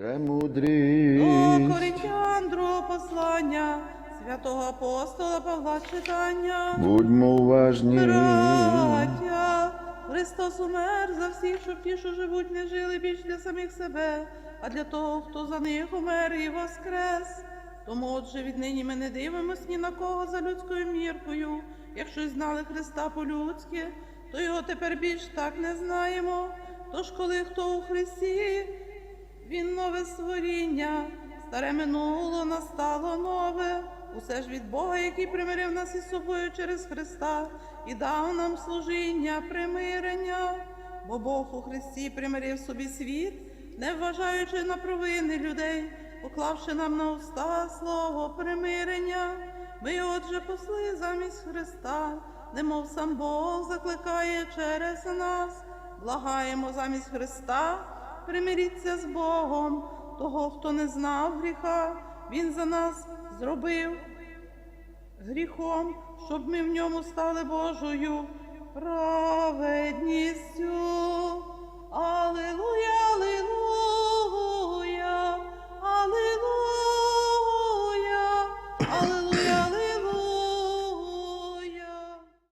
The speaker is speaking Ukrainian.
Премудрість. До Коринтян другого послання, святого апостола Павла читання. Будьмо уважні. Браття, Христос умер за всіх, щоб ті, що живуть, не жили більш для самих себе, а для того, хто за них умер і воскрес. Тому, отже, віднині ми не дивимося ні на кого за людською міркою. Якщо й знали Христа по-людськи, то його тепер більш так не знаємо. Тож, коли хто у Христі, він нове створіння, старе минуло, настало нове. Усе ж від Бога, який примирив нас із собою через Христа і дав нам служіння, примирення. Бо Бог у Христі примирив собі світ, не вважаючи на провини людей, поклавши нам на уста слово примирення. Ми, отже, посли замість Христа, немов сам Бог закликає через нас. Благаємо замість Христа, примиріться з Богом, того, хто не знав гріха, Він за нас зробив гріхом, щоб ми в ньому стали Божою праведністю.